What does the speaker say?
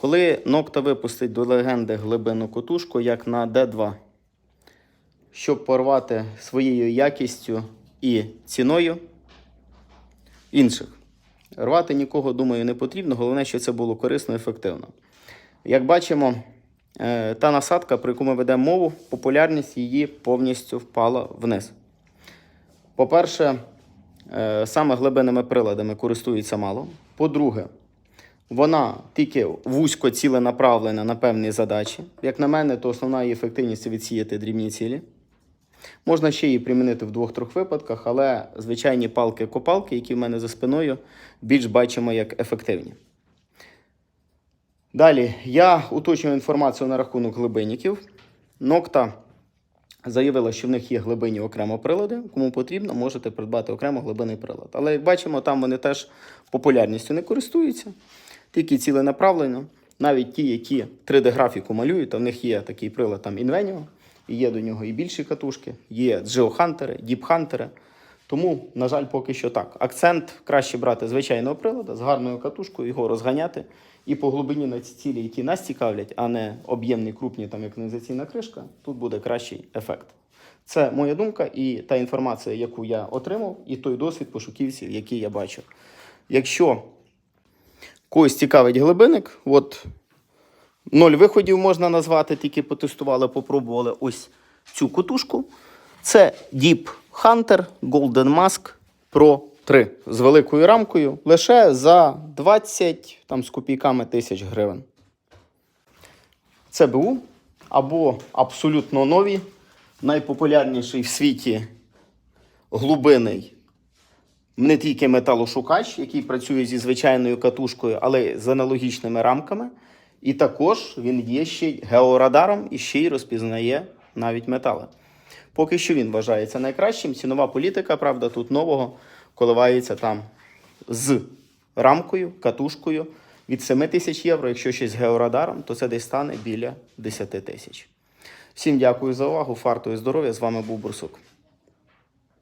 Коли Нокта випустить до легенди глибинну котушку, як на D2, щоб порвати своєю якістю і ціною інших. Рвати нікого, думаю, не потрібно. Головне, щоб це було корисно і ефективно. Як бачимо, е, та насадка, про яку ми ведемо мову, популярність її повністю впала вниз. По-перше, е, саме глибинними приладами користується мало. По-друге, вона тільки вузько ціленаправлена на певні задачі. Як на мене, то основна її ефективність це відсіяти дрібні цілі. Можна ще її примінити в двох-трьох випадках, але звичайні палки-копалки, які в мене за спиною, більш бачимо як ефективні. Далі я уточнюю інформацію на рахунок глибинників. Нокта заявила, що в них є глибинні окремо прилади. Кому потрібно, можете придбати окремо глибинний прилад. Але як бачимо, там вони теж популярністю не користуються, тільки ціленаправлено. Навіть ті, які 3D-графіку малюють, то в них є такий прилад там Invenio, і є до нього і більші катушки, є Deep Hunter. Тому, на жаль, поки що так. Акцент краще брати звичайного приладу з гарною катушкою, його розганяти. І по глибині на ці цілі, які нас цікавлять, а не об'ємні, крупні, там як каналізаційна кришка, тут буде кращий ефект. Це моя думка і та інформація, яку я отримав, і той досвід пошуківців, який я бачу. Якщо когось цікавить глибинник, от ноль виходів можна назвати, тільки потестували, попробували ось цю котушку. Це Deep Hunter Golden Mask Pro 3 з великою рамкою лише за 20 там, з копійками тисяч гривень. Це БУ або абсолютно нові, найпопулярніший в світі глибинний не тільки металошукач, який працює зі звичайною катушкою, але з аналогічними рамками. І також він є ще георадаром і ще й розпізнає навіть метали. Поки що він вважається найкращим. Цінова політика, правда, тут нового коливається там з рамкою, катушкою від 7 тисяч євро. Якщо ще з георадаром, то це десь стане біля 10 тисяч. Всім дякую за увагу. Фарту і здоров'я. З вами був Бурсук.